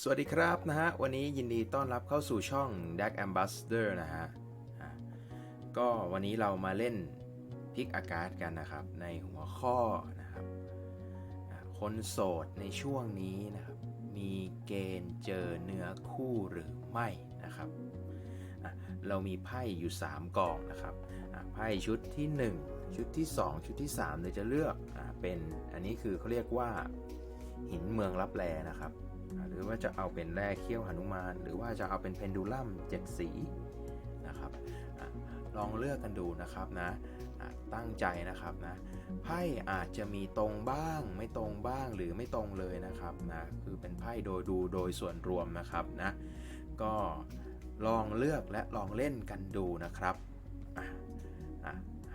สวัสดีครับนะฮะ วันนี้ยินดีต้อนรับเข้าสู่ช่อง d a c Ambassador นะฮะ ก็วันนี้เรามาเล่นพิกอากาศกันนะครับ ในหัวข้อนะครับ คนโสดในช่วงนี้นะครับ มีเกณฑ์เจอเนื้อคู่หรือไม่นะครับ เรามีไพ่อยู่ 3กองนะครับไพ่ชุดที่ 1 ชุดที่ 2 ชุดที่3เลยจะเลือกอเป็นอันนี้คือเขาเรียกว่าหินเมืองลับแลนะครับ หรือว่าจะเอาเป็นแร่เขี้ยวหนุมาน หรือว่าจะเอาเป็นเพนดูลัมเจ็ดสีนะครับลองเลือกกันดูนะครับนะตั้งใจนะครับนะไพ่อาจจะมีตรงบ้างไม่ตรงบ้างหรือไม่ตรงเลยนะครับนะคือเป็นไพ่โดยดูโดยส่วนรวมนะครับนะก็ลองเลือกและลองเล่นกันดูนะครับ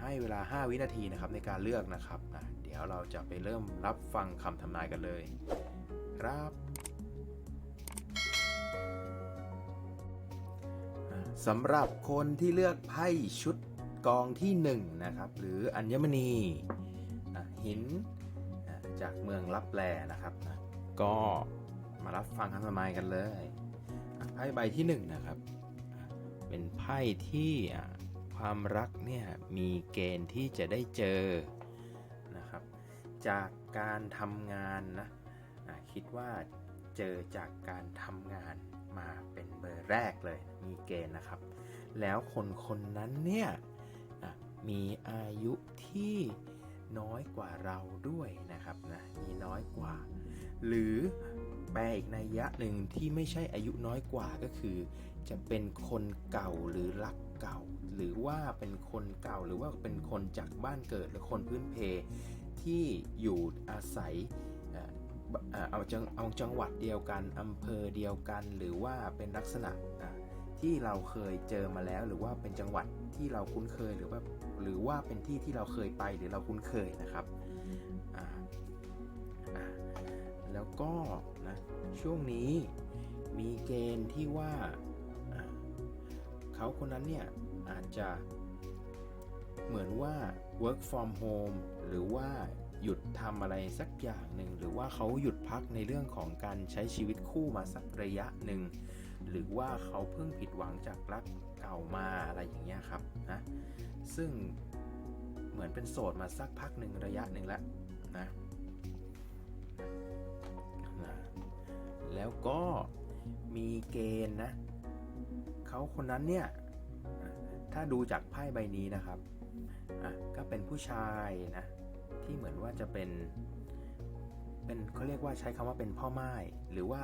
ให้เวลา 5 วินาทีนะครับในการเลือกนะครับนะเดี๋ยวเราจะไปเริ่มรับฟังคำทำนายกันเลย ครับ สำหรับคนที่เลือกไพ่ชุดกองที่1นงนะครับ หรืออัญมณีหินจากเมืองลับแลนะครับ ก็มารับฟังคำทำนายกันเลยไพ่ใบที่1นงนะครับ เป็นไพ่ที่ความรักเนี่ยมีเกณฑ์ที่จะได้เจอนะครับ จากการทำงานนะคิดว่าเจอจากการทำงาน มาเป็นเบอร์แรกเลย มีเกณฑ์นะครับ แล้วคนคนนั้นเนี่ยอะมีอายุที่น้อยกว่าเราด้วยนะครับนะมีน้อยกว่า หรือแปลอีกนัยยะหนึ่งที่ไม่ใช่อายุน้อยกว่าก็คือ จะเป็นคนเก่าหรือรักเก่า หรือว่าเป็นคนเก่าหรือว่าเป็นคนจากบ้านเกิดหรือคนพื้นเพที่อยู่อาศัย เอาจังเอาจังหวัดเดียวกันอำเภอเดียวกัน หรือว่าเป็นลักษณะที่เราเคยเจอมาแล้ว หรือว่าเป็นจังหวัดที่เราคุ้นเคยหรือว่าหรือว่าเป็นที่ที่เราเคยไปหรือเราคุ้นเคยนะครับแล้วก็นะช่วงนี้มีเกณฑ์ที่ว่าเขาคนนั้นเนี่ยอาจจะเหมือนว่า work from home หรือว่า หยุดทำอะไรสักอย่างหนึ่งหรือว่าเขาหยุดพักในเรื่องของการใช้ชีวิตคู่มาสักระยะหนึ่งหรือว่าเขาเพิ่งผิดหวังจากรักเก่ามาอะไรอย่างเงี้ยครับนะซึ่งเหมือนเป็นโสดมาสักพักหนึ่งระยะหนึ่งแล้วนะนะแล้วก็มีเกณฑ์นะเขาคนนั้นเนี่ยถ้าดูจากไพ่ใบนี้นะครับอะก็เป็นผู้ชายนะ ที่เหมือนว่าจะเป็น เป็นเขาเรียกว่าใช้คำว่าเป็นพ่อไม้หรือว่า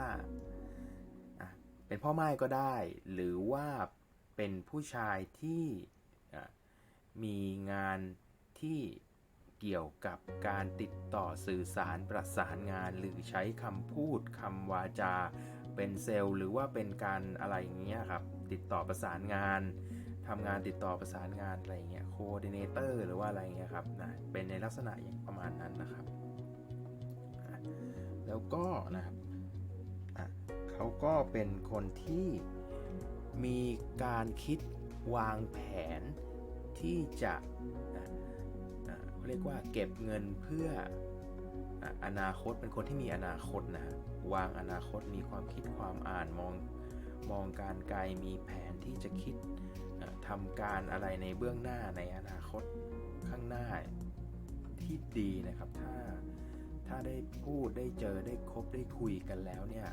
เป็นพ่อไม้ก็ได้ หรือว่าเป็นผู้ชายที่มีงานที่เกี่ยวกับการติดต่อสื่อสารประสานงาน หรือใช้คำพูดคำวาจา เป็นเซลล์ หรือว่าเป็นการอะไรอย่างเงี้ยครับ ติดต่อประสานงาน ทำงานติดต่อประสานงานอะไรเงี้ย โคดิเนเตอร์หรือว่าอะไรเงี้ยครับนะเป็นในลักษณะอย่างประมาณนั้นนะครับแล้วก็นะครับอะเขาก็เป็นคนที่มีการคิดวางแผนที่จะอะเรียกว่าเก็บเงินเพื่ออะอนาคตเป็นคนที่มีอนาคตนะวางอนาคตมีความคิดความอ่านมอง มองการไกลมีแผนที่จะคิดทำการอะไรในเบื้องหน้าในอนาคตข้างหน้าที่ดีนะครับ ถ้าถ้าได้พูดได้เจอได้คบได้คุยกันแล้วเนี่ย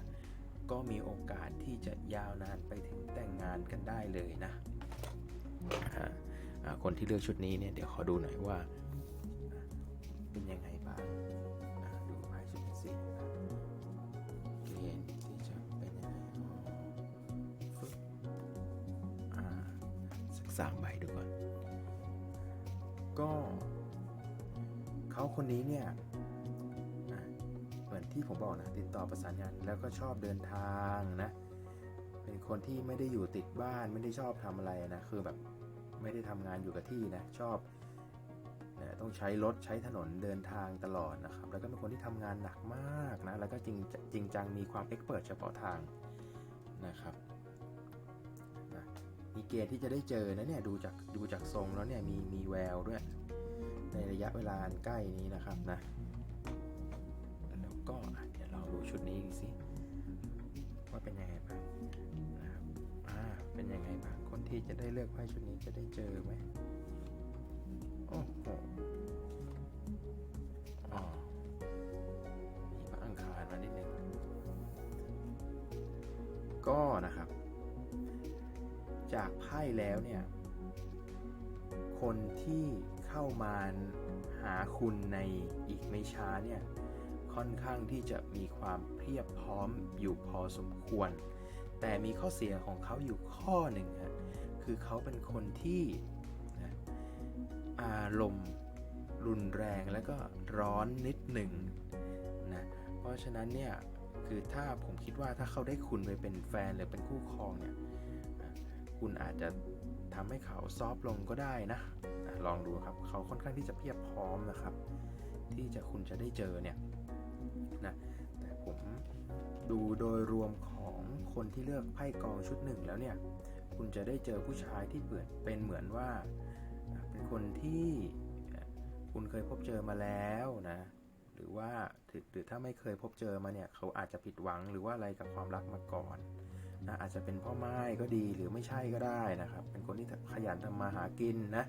ก็มีโอกาสที่จะยาวนานไปถึงแต่งงานกันได้เลยนะคนที่เลือกชุดนี้เนี่ยเดี๋ยวขอดูหน่อยว่าเป็นยังไงบ้าง สามใบดูก่อน ก็เขาคนนี้เนี่ยเหมือนที่ผมบอกนะ ติดต่อประสานงานแล้วก็ชอบเดินทางนะ เป็นคนที่ไม่ได้อยู่ติดบ้านไม่ได้ชอบทำอะไรนะ คือแบบไม่ได้ทำงานอยู่กับที่นะ ชอบต้องใช้รถใช้ถนนเดินทางตลอดนะครับ แล้วก็เป็นคนที่ทำงานหนักมากนะ แล้วก็จริงจริงจังมีความเอ็กเปิดเฉพาะทางนะครับ มีเกณฑ์ที่จะได้เจอนะเนี่ยดูจากดูจากทรงแล้วเนี่ยมีมีแววด้วย ในระยะเวลาใกล้นี้นะครับนะ แล้วก็เดี๋ยวเราดูชุดนี้อีสิว่าเป็นยังไงบ้างนะครับอ่าเป็นยังไงบ้างคนที่จะได้เลือกไพ่ชุดนี้จะได้เจอไหมโอ้โหอ๋อมีพระอังคารมานิดนึงก็นะครับ จากไพ่แล้วเนี่ย คนที่เข้ามาหาคุณในอีกไม่ช้าเนี่ย ค่อนข้างที่จะมีความเพียบพร้อมอยู่พอสมควร แต่มีข้อเสียของเขาอยู่ข้อหนึ่งฮะคือเขาเป็นคนที่นะอารมณ์รุนแรงแล้วก็ร้อนนิดหนึ่งนะเพราะฉะนั้นเนี่ยคือถ้าผมคิดว่าถ้าเขาได้คุณไปเป็นแฟนหรือเป็นคู่ครองเนี่ย คุณอาจจะทำให้เขาซอฟต์ลงก็ได้นะลองดูครับเขาค่อนข้างที่จะเพียบพร้อมนะครับ ที่จะคุณจะได้เจอเนี่ยนะแต่ผมดูโดยรวมของคนที่เลือกไพ่กองชุดหนึ่งแล้วเนี่ยคุณจะได้เจอผู้ชายที่เปิดเป็นเหมือนว่า เป็นคนที่คุณเคยพบเจอมาแล้วนะหรือว่าหรือถ้าไม่เคยพบเจอมาเนี่ยเขาอาจจะผิดหวังหรือว่าอะไรกับความรักมาก่อน นะอาจจะเป็นพ่อไม้ก็ดีหรือไม่ใช่ก็ได้นะครับ เป็นคนที่ขยันทำมาหากินนะ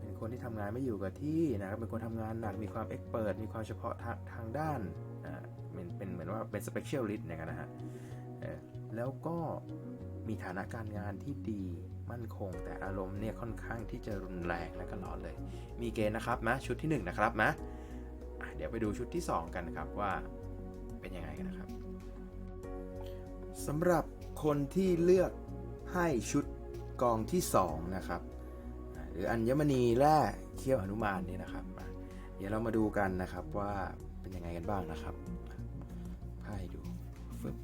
เป็นคนที่ทำงานไม่อยู่กับที่นะครับเป็นคนทำงานหนักมีความเอ็กเปิดมีความเฉพาะทางทางด้านอ่าเป็นเป็นเหมือนว่าเป็นสเปเชียลลิสต์เนี่ยนะฮะแล้วก็มีฐานะการงานที่ดีมั่นคง แต่อารมณ์เนี่ยค่อนข้างที่จะรุนแรงและก็ร้อนเลย มีเกณฑ์นะครับนะชุดที่ 1 นะครับนะะเดี๋ยวไปดูชุดที่ 2 กันนะครับว่าเป็นยังไงกันนะครับ สำหรับคนที่เลือกให้ชุดกองที่ 2 นะครับ หรืออัญมณีแร่เขี้ยวหนุมานนี่นะครับ เดี๋ยวเรามาดูกันนะครับว่าเป็นยังไงกันบ้างนะครับไพ่ดูฟึบ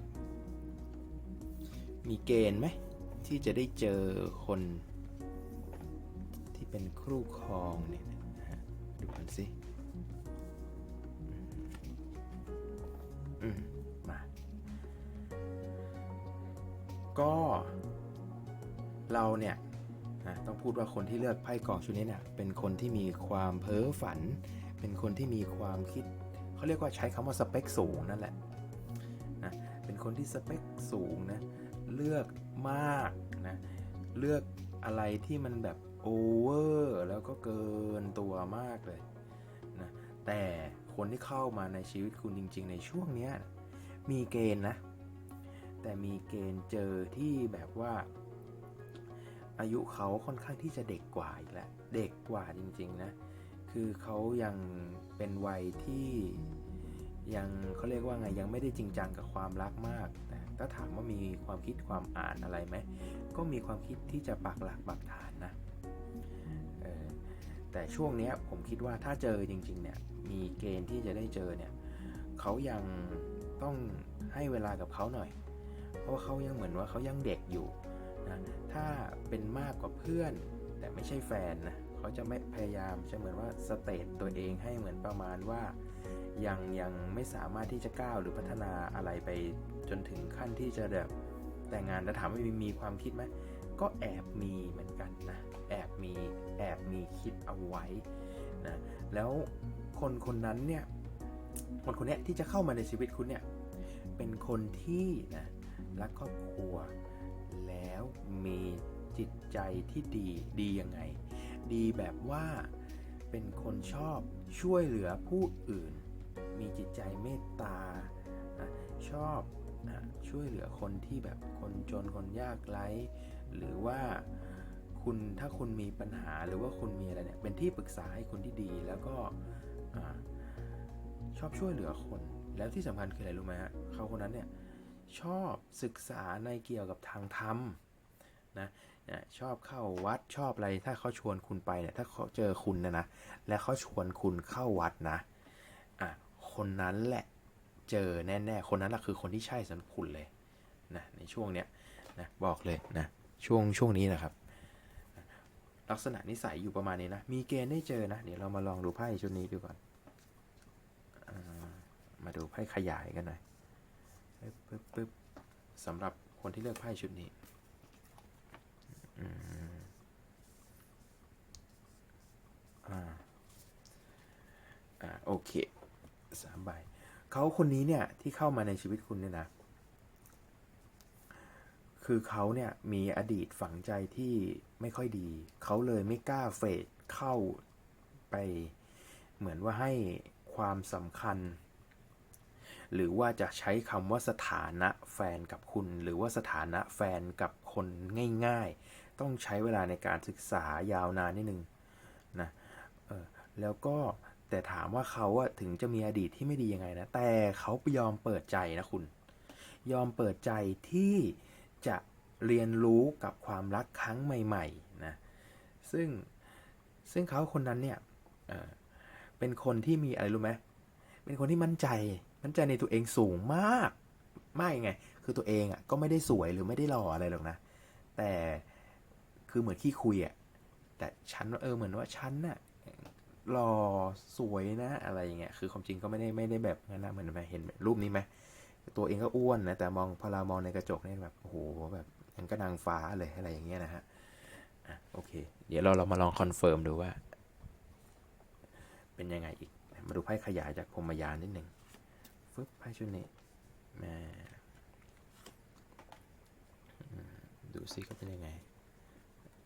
มีเกณฑ์ไหมที่จะได้เจอคนที่เป็นครูครองเนี่ยดูกันสิอืม ก็เราเนี่ยนะต้องพูดว่าคนที่เลือกไพ่กองชุดนี้เนี่ยเป็นคนที่มีความเพ้อฝัน เป็นคนที่มีความคิดเขาเรียกว่าใช้คำว่าสเปคสูงนั่นแหละนะเป็นคนที่สเปคสูงนะเลือกมากนะเลือกอะไรที่มันแบบโอเวอร์แล้วก็เกินตัวมากเลยนะแต่คนที่เข้ามาในชีวิตคุณจริง ๆ ในช่วงเนี้ยมีเกณฑ์นะ แต่มีเกณฑ์เจอที่แบบว่า อายุเขาค่อนข้างที่จะเด็กกว่าอีกแล้วเด็กกว่าจริง ๆ นะ คือเขายังเป็นวัยที่ยังเขาเรียกว่าไงยังไม่ได้จริงจังกับความรักมากแต่ถ้าถามว่ามีความคิดความอ่านอะไรไหมก็มีความคิดที่จะปักหลักปักฐานนะแต่ช่วงนี้ผมคิดว่าถ้าเจอจริง ๆ เนี่ยมีเกณฑ์ที่จะได้เจอเนี่ยเขายังต้องให้เวลากับเขาหน่อย ราะว่าเขายังเหมือนว่าเขายังเด็กอยู่นะถ้าเป็นมากกว่าเพื่อน แต่ไม่ใช่แฟนนะเขาจะไม่พยายามจะเหมือนว่าสเตตตัวเองให้เหมือนประมาณว่ายังยังไม่สามารถที่จะก้าวหรือพัฒนาอะไรไปจนถึงขั้นที่จะแบบแต่งงานแล้วถามว่ามีมีความคิดไหมก็แอบมีเหมือนกันนะแอบมีแอบมีคิดเอาไว้นะแล้วคนคนนั้นเนี่ยคนคนนี้ที่จะเข้ามาในชีวิตคุณเนี่ยเป็นคนที่นะ รักครอบครัว แล้วมีจิตใจที่ดีดียังไง ดีแบบว่าเป็นคนชอบช่วยเหลือผู้อื่น มีจิตใจเมตตาชอบช่วยเหลือคนที่แบบคนจนคนยากไร้ หรือว่าคุณถ้าคุณมีปัญหาหรือว่าคุณมีอะไรเนี่ยเป็นที่ปรึกษาให้คนที่ดีแล้วก็อชอบช่วยเหลือคน แล้วที่สำคัญคืออะไรรู้ไหมฮะเขาคนนั้นเนี่ย ชอบศึกษาในเกี่ยวกับทางธรรมนะนะชอบเข้าวัดชอบอะไรถ้าเขาชวนคุณไปเนี่ยถ้าเขาเจอคุณนะนะและเขาชวนคุณเข้าวัดนะอะคนนั้นแหละเจอแน่ๆคนนั้นแหละคือคนที่ใช่สำหรับคุณเลยนะในช่วงเนี้ยนะบอกเลยนะช่วงช่วงนี้นะครับ ลักษณะนิสัยอยู่ประมาณนี้นะมีเกณฑ์ได้เจอนะ เดี๋ยวเรามาลองดูไพ่ชุดนี้ดูก่อนอมาดูไพ่ขยายกันหน่อย ปึ๊บปึ๊บปึ๊บสำหรับคนที่เลือกไพ่ชุดนี้อ่าอ่าโอเคสามใบเขาคนนี้เนี่ยที่เข้ามาในชีวิตคุณเนี่ยนะ คือเขาเนี่ยมีอดีตฝังใจที่ไม่ค่อยดี เขาเลยไม่กล้าเฟดเข้าไปเหมือนว่าให้ความสำคัญ หรือว่าจะใช้คำว่าสถานะแฟนกับคุณ หรือว่าสถานะแฟนกับคนง่ายๆ ต้องใช้เวลาในการศึกษายาวนานนิดนึงนะออแล้วก็แต่ถามว่าเขาถึงจะมีอดีตที่ไม่ดียังไงนะ แต่เขายอมเปิดใจนะคุณ ยอมเปิดใจที่จะเรียนรู้กับความรักครั้งใหม่ๆนะซึ่งซึ่งเขาคนนั้นเนี่ยเเป็นคนที่มีอะไรรู้ไหมเป็นคนที่มั่นใจ มั่นใจในตัวเองสูงมากไม่ไง คือตัวเองอะก็ไม่ได้สวยหรือไม่ได้หล่ออะไรหรอกนะ แต่คือเหมือนขี้คุยอะ แต่ฉันว่าเออเหมือนว่าฉันน่ะหล่อสวยนะอะไรอย่างเงี้ย คือความจริงก็ไม่ได้ไม่ได้แบบนั้นนะเหมือนไหมเห็นรูปนี้ไหมตัวเองก็อ้วนนะ แต่มองพอเรามองในกระจกเนี่ยแบบโอ้โหแบบยังก็นางฟ้าเลยอะไรอย่างเงี้ยนะฮะอะโอเค เดี๋ยวเราเรามาลองคอนเฟิร์มดูว่า เป็นยังไงอีก มาดูไพ่ขยายจากพรมยานนิดหนึ่ง ฟึบไพ่ชุดนี้แม่อืมดูซิก็เป็นยังไง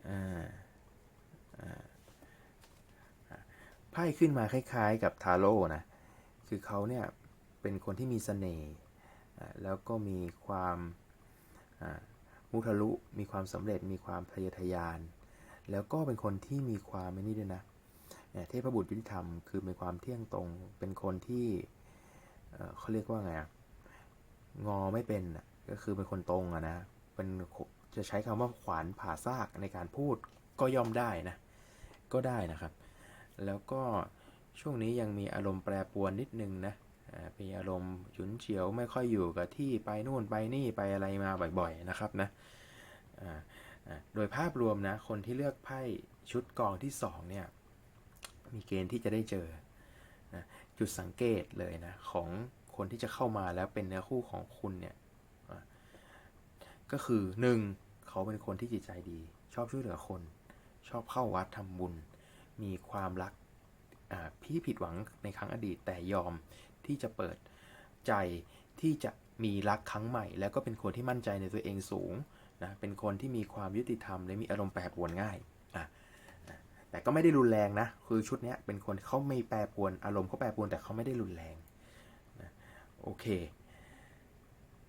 อ่า อ่าไพ่ขึ้นมาคล้ายๆกับทาโร่นะ คือเขาเนี่ยเป็นคนที่มีเสน่ห์ แล้วก็มีความมุทะลุ มีความสำเร็จ มีความทะเยอทะยาน แล้วก็เป็นคนที่มีความไม่นี่ด้วยนะเนี่ยเทพบุตรยุติธรรม คือมีความเที่ยงตรง เป็นคนที่ เขาเรียกว่าไงอะงอไม่เป็นก็คือเป็นคนตรงอะนะเป็นจะใช้คำว่าขวานผ่าซากในการพูดก็ย่อมได้นะ ก็ได้นะครับ แล้วก็ช่วงนี้ยังมีอารมณ์แปรปรวนนิดนึงนะมีอารมณ์ฉุนเฉียวไม่ค่อยอยู่กับที่ไปนู่นไปนี่ไปอะไรมาบ่อยๆนะครับนะโดยภาพรวมนะ คนที่เลือกไพ่ชุดกองที่สองเนี่ย มีเกณฑ์ที่จะได้เจอ จุดสังเกตเลยนะของคนที่จะเข้ามาแล้วเป็นเนื้อคู่ของคุณเนี่ยก็คือหนึ่งเขาเป็นคนที่จิตใจดี ชอบช่วยเหลือคน ชอบเข้าวัดทำบุญ มีความรักพี่ผิดหวังในครั้งอดีตแต่ยอมที่จะเปิดใจที่จะมีรักครั้งใหม่ แล้วก็เป็นคนที่มั่นใจในตัวเองสูงนะเป็นคนที่มีความยุติธรรมและมีอารมณ์แปรปรวนง่าย แต่ก็ไม่ได้รุนแรงนะ คือชุดนี้เป็นคนเขาไม่แปรปวนอารมณ์เขาแปรปวนแต่เขาไม่ได้รุนแรงนะโอเค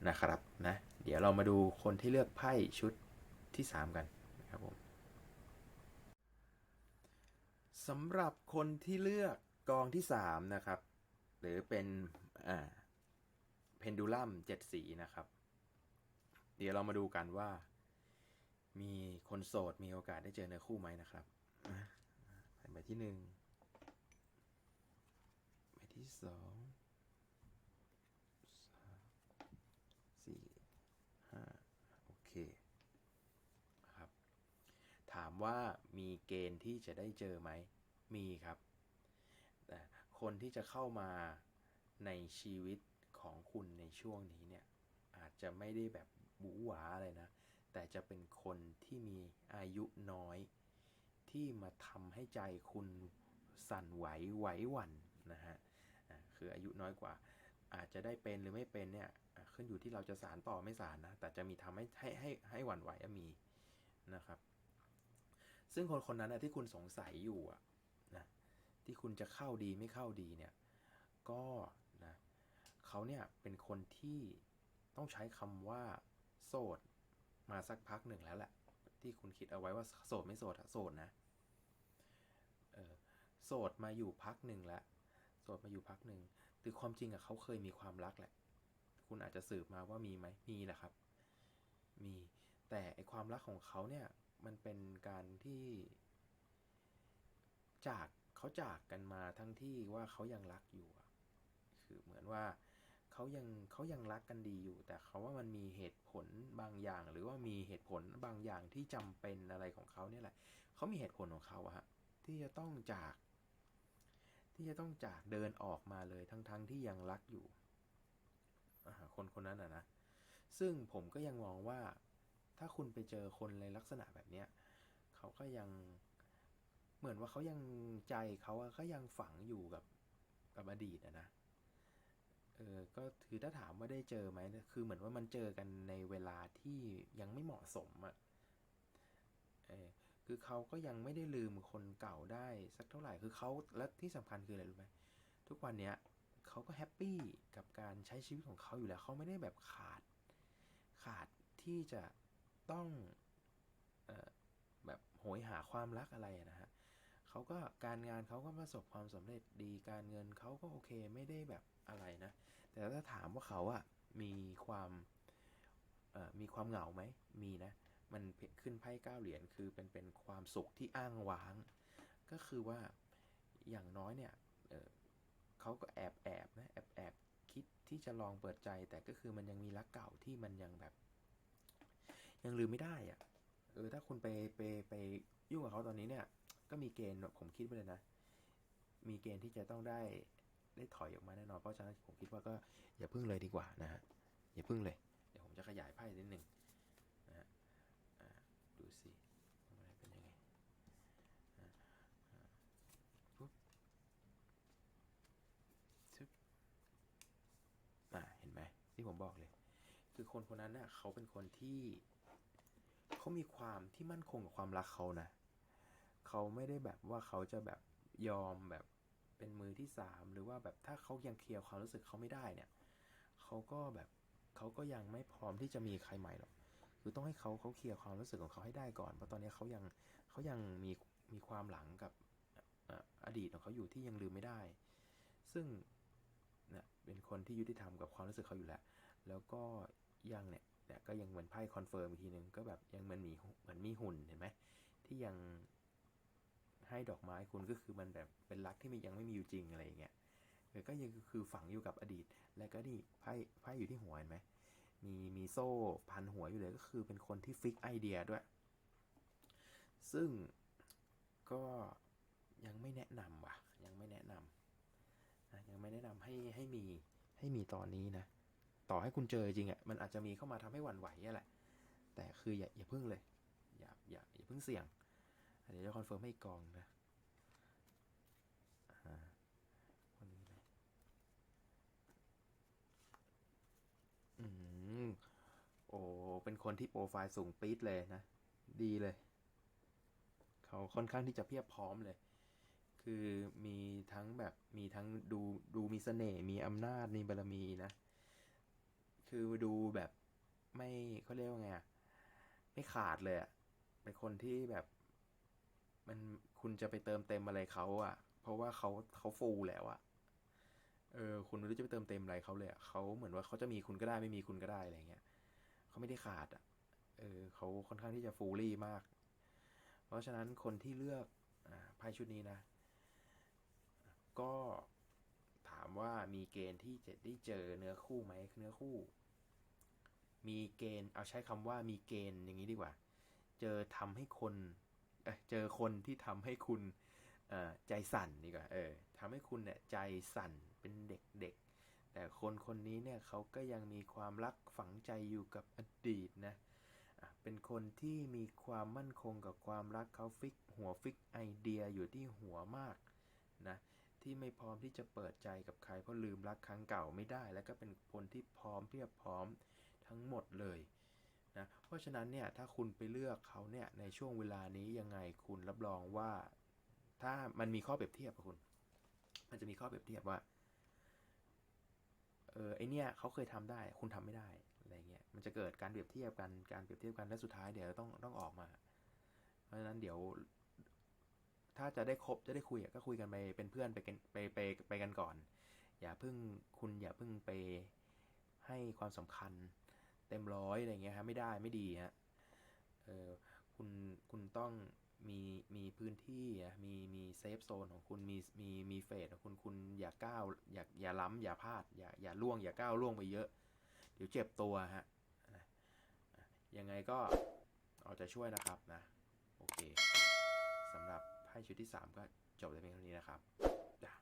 นะครับนะเดี๋ยวเรามาดูคนที่เลือกไพ่ชุดที่ 3 กันนะครับผมสำหรับคนที่เลือกกองที่สามนะครับ หรือเป็นอ่าเพนดูลัมเจ็ดสีนะครับ เดี๋ยวเรามาดูกันว่า มีคนโสดมีโอกาสได้เจอเนื้อคู่ไหมนะครับ ใบที่หนึ่งใบที่สองสามสี่ห้าโอเคครับ ถามว่ามีเกณฑ์ที่จะได้เจอไหม มีครับ แต่คนที่จะเข้ามาในชีวิตของคุณในช่วงนี้เนี่ย อาจจะไม่ได้แบบบูหวาอะไรนะ แต่จะเป็นคนที่มีอายุน้อย ที่มาทำให้ใจคุณสั่นไหวไหวหวั่นนะฮะคืออายุน้อยกว่า อาจจะได้เป็นหรือไม่เป็นเนี่ยขึ้นอยู่ที่เราจะสารต่อไม่สารนะ แต่จะมีทำให้ให้ให้ให้หวั่นไหวมีนะครับ ซึ่งคนคนนั้นนะที่คุณสงสัยอยู่อะนะที่คุณจะเข้าดีไม่เข้าดีเนี่ยก็นะเขาเนี่ยเป็นคนที่ต้องใช้คำว่าโสดมาสักพักหนึ่งแล้วแหละที่คุณคิดเอาไว้ว่าโสดไม่โสดโสดนะ โสดมาอยู่พักหนึ่งแล้วโสดมาอยู่พักหนึ่งคือความจริงอะเขาเคยมีความรักแหละ คุณอาจจะสืบมาว่ามีไหมมีแหละครับ มีแต่ไอความรักของเขาเนี่ยมันเป็นการที่จากเขาจากกันมาทั้งที่ว่าเขายังรักอยู่คือเหมือนว่าเขายังเขายังรักกันดีอยู่ แต่เขาว่ามันมีเหตุผลบางอย่าง หรือว่ามีเหตุผลบางอย่างที่จำเป็นอะไรของเขาเนี่ยแหละเขามีเหตุผลของเขาอะฮะที่จะต้องจาก ที่จะต้องจากเดินออกมาเลยทั้งๆทที่ยังรักอยู่ คนคนนั้นอะนะ ซึ่งผมก็ยังมองว่าถ้าคุณไปเจอคนในลักษณะแบบเนี้ยเขาก็ยังเหมือนว่าเขายังใจเขาอะก็ยังฝังอยู่กับกับอดีตอะนะเออก็คือถ้าถามว่าได้เจอไหมคือเหมือนว่ามันเจอกันในเวลาที่ยังไม่เหมาะสมอะ่ะเออ คือเขาก็ยังไม่ได้ลืมคนเก่าได้สักเท่าไหร่คือเขาและที่สำคัญคืออะไรรู้ไหมทุกวันเนี้ยเขาก็แฮปปี้กับการใช้ชีวิตของเขาอยู่แล้วเขาไม่ได้แบบขาด ขาดที่จะต้องออแบบโหยหาความรักอะไรนะฮะเขาก็การงานเขาก็ประสบความสำเร็จดีการเงินเขาก็โอเคไม่ได้แบบอะไรนะ แต่ถ้าถามว่าเขาอะมีความมีความเหงาไหมมีนะ มันขึ้นไพ่เก้าเหรียญคือเป็นเป็นความสุขที่อ้างว้าง ก็คือว่าอย่างน้อยเนี่ยเออเขาก็แอบแอบนะแอบแอบคิดที่จะลองเปิดใจ แต่ก็คือมันยังมีรักเก่าที่มันยังแบบ ยังลืมไม่ได้อะเออถ้าคุณไปไปไปยุ่งกับเขาตอนนี้เนี่ย ก็มีเกณฑ์ผมคิดไปเลยนะ มีเกณฑ์ที่จะต้องได้ได้ถอยออกมาแน่นอน เพราะฉะนั้นผมคิดว่าก็อย่าพึ่งเลยดีกว่านะฮะอย่าพึ่งเลย เดี๋ยวผมจะขยายไพ่นิดนึงนะฮะอ่าดูสิว่าอะไรเป็นยังไงอ่าอ่าปุ๊บชึบอ่าเห็นไหม ที่ผมบอกเลย คือคนคนนั้นน่ะเขาเป็นคนที่เขามีความที่มั่นคงกับความรักเขานะเขาไม่ได้แบบว่าเขาจะแบบยอมแบบเป็นมือที่สามหรือว่าแบบถ้าเขายังเคลียร์ความรู้สึกเขาไม่ได้เนี่ยเขาก็แบบเขาก็ยังไม่พร้อมที่จะมีใครใหม่หรอกคือต้องให้เขาเขาเคลียร์ความรู้สึกของเขาให้ได้ก่อนเพราะตอนนี้เขายังเขายังมีมีความหลังกับออดีตของเขาอยู่ที่ยังลืมไม่ได้ ซึ่ง นี่ยเป็นคนที่ยุติธรรมกับความรู้สึกเขาอยู่แล้ว แล้วก็ยังเนี่ยเนี่ยก็ยังเหมือนไพ่คอนเฟิร์มอีกทีหนึ่งก็แบบยังเหมือนมีเหมือนมีหุ่นเห็นไหมที่ยังให้ดอกไม้คุณก็คือมันแบบเป็นรักที่มันยังไม่มีอยู่จริงอะไรอย่างเงี้ยเออก็ยังคือฝังอยู่กับอดีต แล้วก็นี่ไพ่ไพ่อยู่ที่หัวเห็นไหมมีมีโซ่พันหัวอยู่เลยก็คือเป็นคนที่ฟิกไอเดียด้วย ซึ่งก็ยังไม่แนะนำว่ะ ยังไม่แนะนำ ยังไม่แนะนำให้ให้มีให้มีตอนนี้นะ ต่อให้คุณเจอจริงอะ่ะมันอาจจะมีเข้ามาทำให้หวั่นไหวนี่แหละ แต่คืออย่าอย่าพึ่งเลย อย่าอย่าอย่าพึ่งเสี่ยงเดี๋ยวจะคอนเฟิร์มให้กองนะอ่าคนนี้เลยอืมโอ้เป็นคนที่โปรไฟล์สูงปี๊ดเลยนะ ดีเลย เขาค่อนข้างที่จะเพียบพร้อมเลย คือมีทั้งแบบมีทั้งดูดูมีเสน่ห์มีอำนาจมีบารมีนะ คือดูแบบไม่เขาเรียกว่าไงไม่ขาดเลยอะเป็นคนที่แบบมันคุณจะไปเติมเต็มอะไรเขาอะเพราะว่าเขาเขาฟูลแล้วอะเออคุณไม่รู้จะไปเติมเต็มอะไรเขาเลยอะเขาเหมือนว่าเขาจะมีคุณก็ได้ไม่มีคุณก็ได้อะไรเงี้ยเขาไม่ได้ขาดอะเออเขาค่อนข้างที่จะฟูลี่มาก เพราะฉะนั้นคนที่เลือกอ่าไพ่ชุดนี้นะ ก็ถามว่ามีเกณฑ์ที่จะได้เจอเนื้อคู่ไหมเนื้อคู่ มีเกณฑ์เอาใช้คำว่ามีเกณฑ์อย่างนี้ดีกว่า เจอทำให้คนเเจอคนที่ทำให้คุณใจสั่นดีกว่าเออทำให้คุณเนี่ยใจสั่นเป็นเด็กๆ แต่คนคนนี้เนี่ยเขาก็ยังมีความรักฝังใจอยู่กับอดีตนะเป็นคนที่มีความมั่นคงกับความรักเขาฟิกหัวฟิกไอเดียอยู่ที่หัวมากนะ ที่ไม่พร้อมที่จะเปิดใจกับใครเพราะลืมรักครั้งเก่าไม่ได้ แล้วก็เป็นคนที่พร้อมเพียบพร้อมทั้งหมดเลยนะเพราะฉะนั้นเนี่ยถ้าคุณไปเลือกเขาเนี่ยในช่วงเวลานี้ยังไงคุณรับรองว่า ถ้ามันมีข้อเปรียบเทียบอะคุณ มันจะมีข้อเปรียบเทียบว่าเออไอเนี่ยเขาเคยทำได้คุณทำไม่ได้อะไรเงี้ยมันจะเกิดการเปรียบเทียบกันการเปรียบเทียบกันและสุดท้ายเดี๋ยวต้องต้องออกมา เพราะฉะนั้นเดี๋ยว ถ้าจะได้คบจะได้คุยก็คุยกันไปเป็นเพื่อนไปกันไปไปไปกันก่อน อย่าเพิ่งคุณอย่าเพิ่งไปให้ความสำคัญ เต็มร้อยอะไรเงี้ยฮะไม่ได้ไม่ดีฮะเออคุณคุณต้องมีมีพื้นที่มีมีเซฟโซนของคุณมีมีมีเฟสของคุณคุณอย่าก้าวอย่าอย่าล้ำอย่าพลาดอย่าอย่าล่วงอย่าก้าวล่วงไปเยอะ เดี๋ยวเจ็บตัวฮะยังไงก็เอาใจะช่วยนะครับนะ โอเคสำหรับ ไพ่ชุดที่ 3 ก็จบได้เพียงเท่านี้นะครับจ้ะ